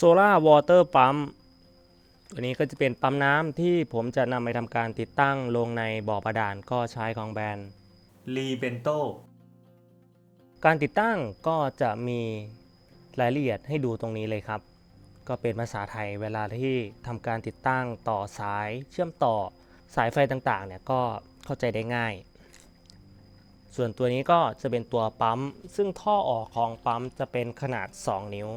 โซลาร์วอเตอร์ปั๊มตัวนี้ก็จะเป็นปั๊มน้ำที่ผมจะนำไปทำการติดตั้งลงในบ่อบาดาลก็ใช้ของแบรนด์ลีเบนโตการติดตั้งก็จะมีรายละเอียดให้ดูตรงนี้เลยครับ ก็เป็นภาษาไทยเวลาที่ทำการติดตั้งต่อสายเชื่อมต่อสายไฟต่างๆเนี่ยก็เข้าใจได้ง่าย ส่วนตัวนี้ก็จะเป็นตัวปั๊ม ซึ่งท่อออกของปั๊มจะเป็นขนาด 2 นิ้ว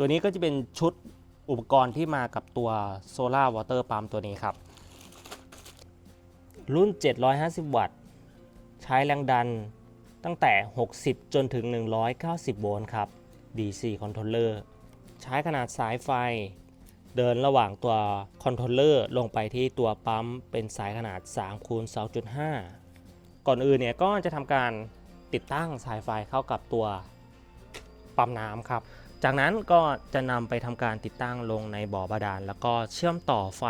ตัวนี้ก็จะเป็นชุดอุปกรณ์ที่มากับตัว Solar Water Pump ตัวนี้ครับ รุ่น 750 วัตต์ ใช้แรงดันตั้งแต่ 60 จนถึง 190 โวลต์ครับ DC Controller ใช้ขนาดสายไฟ เดินระหว่างตัวคอนโทรลเลอร์ลงไปที่ตัวปั๊มเป็นสายขนาด3คูณ2.5 ก่อนอื่นเนี่ยก็จะทำการติดตั้งสายไฟเข้ากับตัวปั๊มน้ำครับ จากนั้นก็จะนำไปทำการติดตั้งลงในบ่อบาดาล แล้วก็เชื่อมต่อไฟ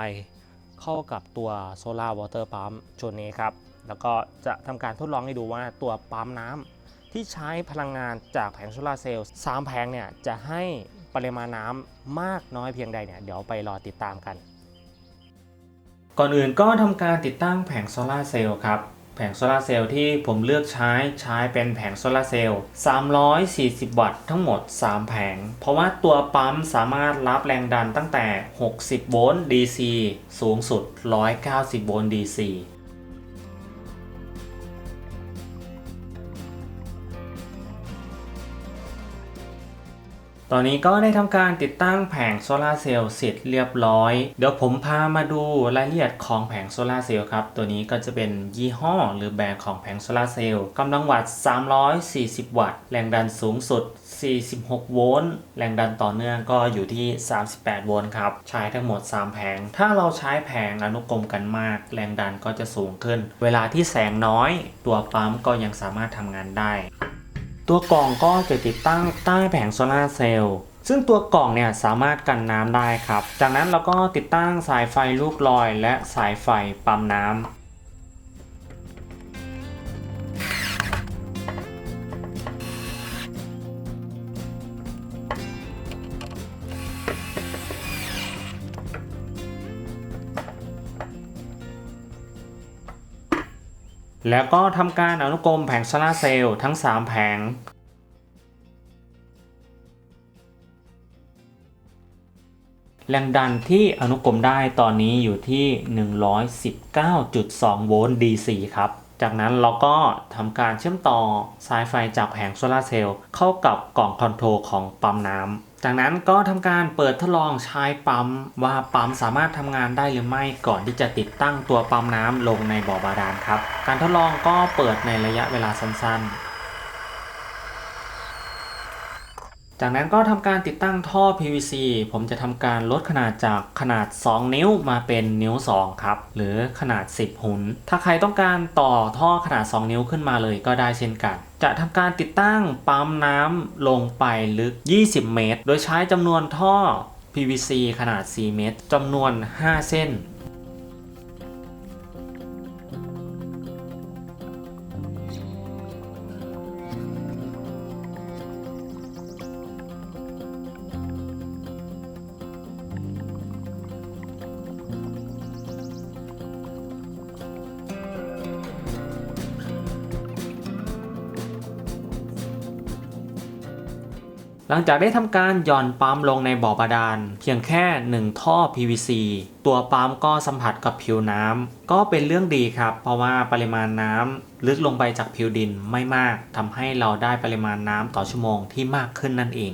เข้ากับตัว Solar Water Pump ชุดนี้ครับ แล้วก็จะทำการทดลองให้ดูว่าตัวปั๊มน้ำที่ใช้พลังงานจากแผงโซลาเซลล์3แผงเนี่ยจะให้ปริมาณน้ำมากน้อยเพียงใดเนี่ยเดี๋ยวไปรอติดตามกัน ก่อนอื่นก็ทำการติดตั้งแผงโซลาเซลล์ครับ แผงโซลาร์เซลล์ที่ผมเลือกใช้ใช้เป็นแผงโซลาร์เซลล์340 วัตต์ทั้งหมด 3 แผง เพราะว่าตัวปั๊มสามารถรับแรงดันตั้งแต่ 60 โวลต์ DC สูงสุด 190 โวลต์ DC ตอนนี้ก็ได้ทำการติดตั้งแผงโซลาร์เซลล์เสร็จเรียบร้อย เดี๋ยวผมพามาดูรายละเอียดของแผงโซลาร์เซลล์ครับ ตัวนี้ก็จะเป็นยี่ห้อหรือแบรนด์ของแผงโซลาร์เซลล์กำลังวัตต์ 340 วัตต์ แรงดันสูงสุด 46 โวลต์ แรงดันต่อเนื่องก็อยู่ที่ 38 โวลต์ครับ ใช้ทั้งหมด 3 แผง ถ้าเราใช้แผงอนุกรมกันมาก แรงดันก็จะสูงขึ้น เวลาที่แสงน้อย ตัวปั๊มก็ยังสามารถทำงานได้ ตัวกล่องก็จะติดตั้งใต้แผงโซลาเซลล์ ซึ่งตัวกล่องเนี่ยสามารถกันน้ำได้ครับ จากนั้นเราก็ติดตั้งสายไฟลูกลอย และสายไฟปั๊มน้ แล้วก็ทำการอนุกรมแผงโซลาเซลล์ทั้ง 3 แผง แรงดันที่อนุกรมได้ตอนนี้อยู่ที่ 119.2 โวลต์ DC ครับ จากนั้นเราก็ทำการเชื่อมต่อสายไฟจากแผงโซลาเซลล์เข้ากับกล่องคอนโทรลของปั๊มน้ำ จากนั้นก็ทำการเปิดทดลองใช้ปั๊มว่าปั๊มสามารถทำงานได้หรือไม่ก่อนที่จะติดตั้งตัวปั๊มน้ำลงในบ่อบาดาลครับ การทดลองก็เปิดในระยะเวลาสั้นๆ จากนั้นก็ทำการติดตั้งท่อ PVC ผมจะทำการลดขนาดจากขนาด 2 นิ้วมาเป็นนิ้ว 2 ครับ หรือขนาด 10 หุน ถ้าใครต้องการต่อท่อขนาด 2 นิ้วขึ้นมาเลยก็ได้เช่นกัน จะทำการติดตั้งปั๊มน้ำลงไปลึก 20 เมตร โดยใช้จำนวนท่อ PVC ขนาด 4 เมตรจำนวน 5 เส้น หลังจากได้ทำการหย่อนปั๊มลงในบ่อบาดาล เพียงแค่ 1 ท่อ PVC ตัวปั๊มก็สัมผัสกับผิวน้ำก็เป็นเรื่องดีครับ เพราะว่าปริมาณน้ำลึกลงไปจากผิวดินไม่มากทำให้เราได้ปริมาณน้ำต่อชั่วโมงที่มากขึ้นนั่นเอง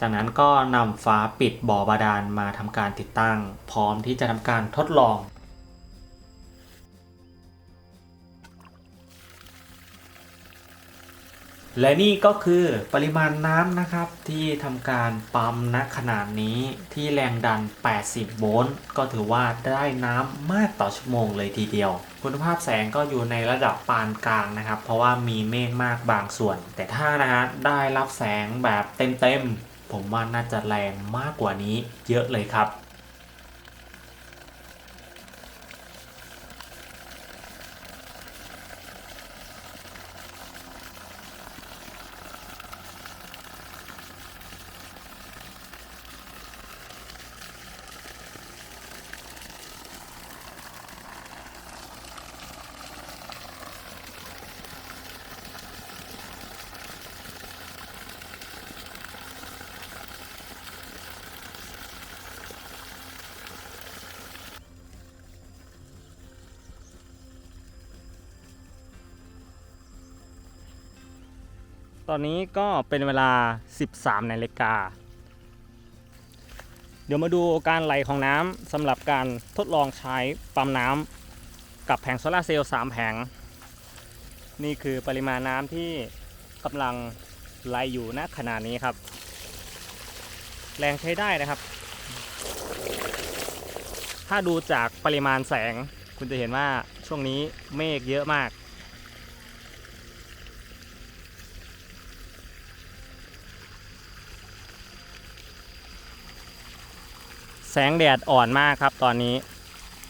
จากนั้นก็นำฝาปิดบ่อบาดาลมาทำการติดตั้ง พร้อมที่จะทำการทดลองและนี่ก็คือปริมาณน้ำนะครับที่ทำการปั๊มณขนาดนี้ที่แรงดัน 80 โวลต์ ก็ถือว่าได้น้ำมากต่อชั่วโมงเลยทีเดียว คุณภาพแสงก็อยู่ในระดับปานกลางนะครับ เพราะว่ามีเมฆมากบางส่วน แต่ถ้านะฮะได้รับแสงแบบเต็มๆ ผมว่าน่าจะแรงมากกว่านี้เยอะเลยครับ ตอนนี้ก็เป็นเวลา 13นาฬิกา เดี๋ยวมาดูการไหลของน้ำสำหรับการทดลองใช้ปั๊มน้ำกับแผงโซลาเซลล์3แผง นี่คือปริมาณน้ำที่กำลังไหลอยู่ณขณะนี้ครับ แรงใช้ได้นะครับ ถ้าดูจากปริมาณแสงคุณจะเห็นว่าช่วงนี้เมฆเยอะมาก แสงแดดอ่อนมากครับตอนนี้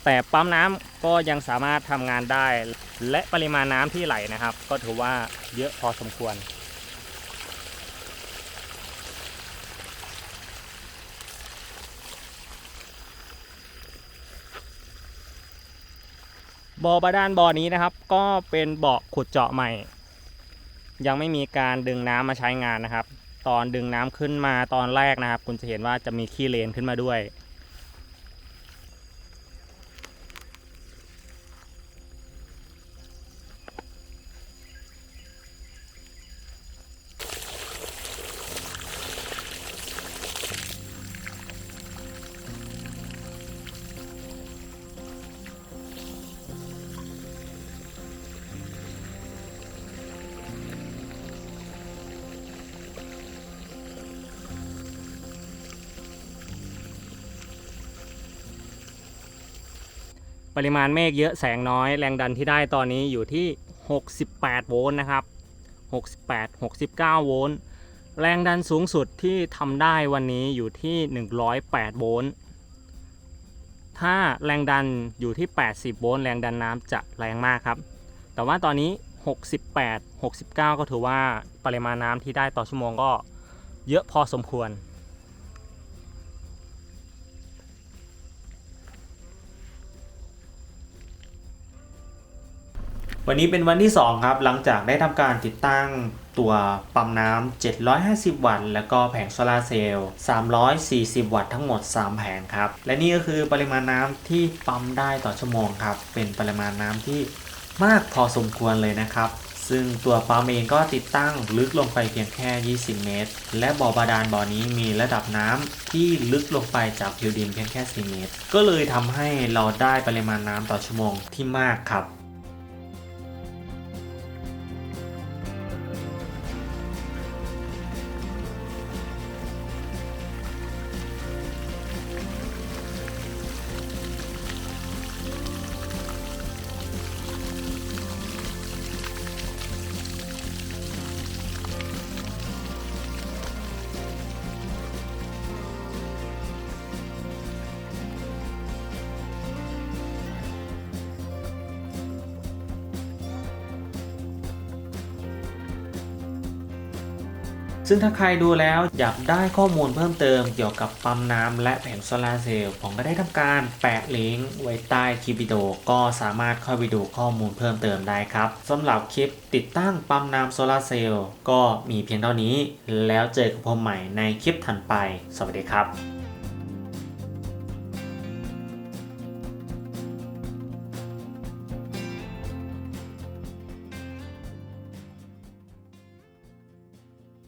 แต่ปั๊มน้ำก็ยังสามารถทำงานได้ และปริมาณน้ำที่ไหลนะครับ ก็ถือว่าเยอะพอสมควร บ่อบาดาลบ่อนี้นะครับ ก็เป็นบ่อขุดเจาะใหม่ ยังไม่มีการดึงน้ำมาใช้งานนะครับตอนดึงน้ำขึ้นมาตอนแรกนะครับ คุณจะเห็นว่าจะมีขี้เลนขึ้นมาด้วย ปริมาณเมฆเยอะแสงน้อย แรงดันที่ได้ตอนนี้อยู่ที่ 68 โวลต์นะครับ 68 69 โวลต์ แรงดันสูงสุดที่ทำได้วันนี้อยู่ที่ 108 โวลต์ ถ้าแรงดันอยู่ที่ 80 โวลต์ แรงดันน้ำจะแรงมากครับ แต่ว่าตอนนี้ 68 69 ก็ถือว่าปริมาณน้ำที่ได้ต่อชั่วโมงก็เยอะพอสมควร วันนี้เป็นวันที่ 2 ครับ หลังจากได้ทำการติดตั้งตัวปั๊มน้ำ 750 วัตต์ แล้วก็แผงโซลาเซลล์ 340 วัตต์ทั้งหมด 3 แผงครับ และนี่ก็คือปริมาณน้ำที่ปั๊มได้ต่อชั่วโมงครับ เป็นปริมาณน้ำที่มากพอสมควรเลยนะครับ ซึ่งตัวปั๊มเองก็ติดตั้งลึกลงไปเพียงแค่ 20 เมตร และบ่อบาดาลบ่อนี้มีระดับน้ำที่ลึกลงไปจากผิวดินเพียงแค่ 4 เมตร ก็เลยทำให้เราได้ปริมาณน้ำต่อชั่วโมงที่มากครับ ซึ่งถ้าใครดูแล้วอยากได้ข้อมูลเพิ่มเติมเกี่ยวกับปั๊มน้ำและแผงโซลาร์เซลล์ผมก็ได้ทำการแปะลิงก์ไว้ใต้คลิปวิดีโอก็สามารถเข้าไปดูข้อมูลเพิ่มเติมได้ครับสำหรับคลิปติดตั้งปั๊มน้ำโซลาร์เซลล์ก็มีเพียงเท่านี้ แล้วเจอกับผมใหม่ในคลิปถัดไป สวัสดีครับ